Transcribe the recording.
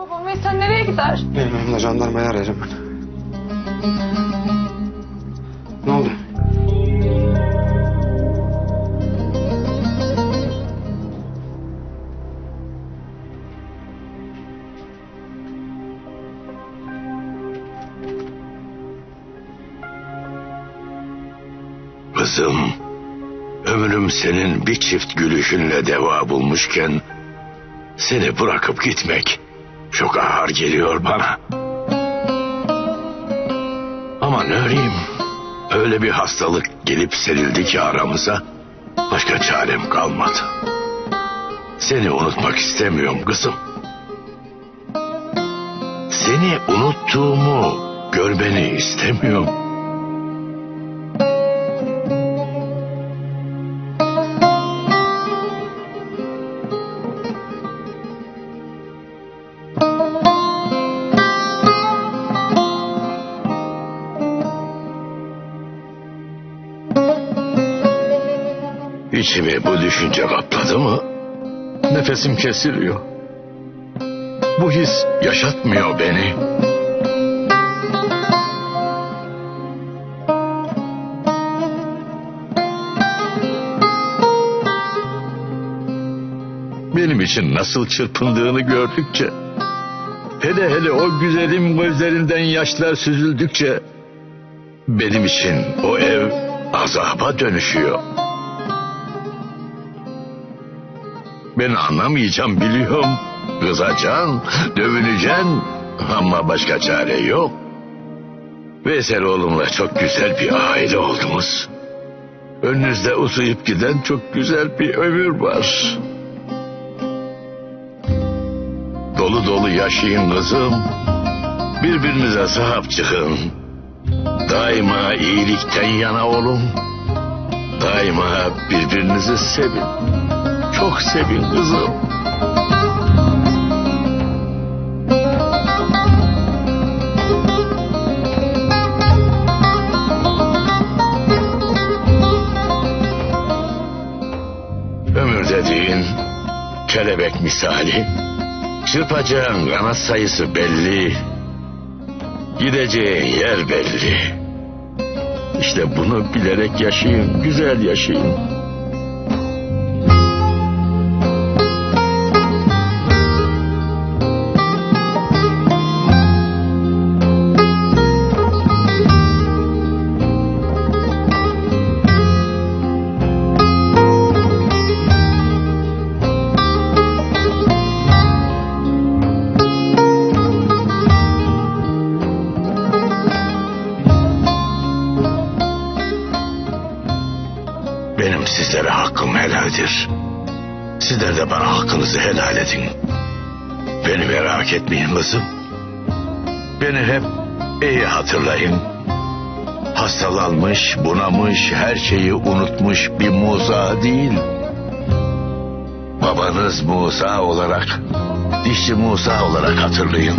Babam Veysel nereye gider? Bilmiyorum da jandarmayı arayacağım ben. Ne oldu? Kızım, ömrüm senin bir çift gülüşünle deva bulmuşken seni bırakıp gitmek çok ağır geliyor bana. Ama ne öreyim, öyle bir hastalık gelip serildi ki aramıza başka çarem kalmadı. Seni unutmak istemiyorum kızım. Seni unuttuğumu görmeni istemiyorum. İçimi bu düşünce kapladı mı nefesim kesiliyor. Bu his yaşatmıyor beni. Benim için nasıl çırpındığını gördükçe, hele hele o güzelim gözlerinden yaşlar süzüldükçe, benim için o ev azaba dönüşüyor. Ben anlamayacağım biliyorum. Kızacaksın, dövüneceksin ama başka çare yok. Veysel oğlumla çok güzel bir aile oldunuz. Önünüzde uzayıp giden çok güzel bir ömür var. Dolu dolu yaşayın kızım. Birbirinize sahip çıkın. Daima iyilikten yana olun. Daima birbirinizi sevin. Çok sevin kızım. Ömür dediğin kelebek misali. Çırpacağın kanat sayısı belli. Gideceğin yer belli. İşte bunu bilerek yaşayın, güzel yaşayın. Sizlere hakkım helaldir. Sizler de bana hakkınızı helal edin. Beni merak etmeyin kızım. Beni hep iyi hatırlayın. Hastalanmış, bunamış, her şeyi unutmuş bir Musa değil. Babanız Musa olarak, dişçi Musa olarak hatırlayın.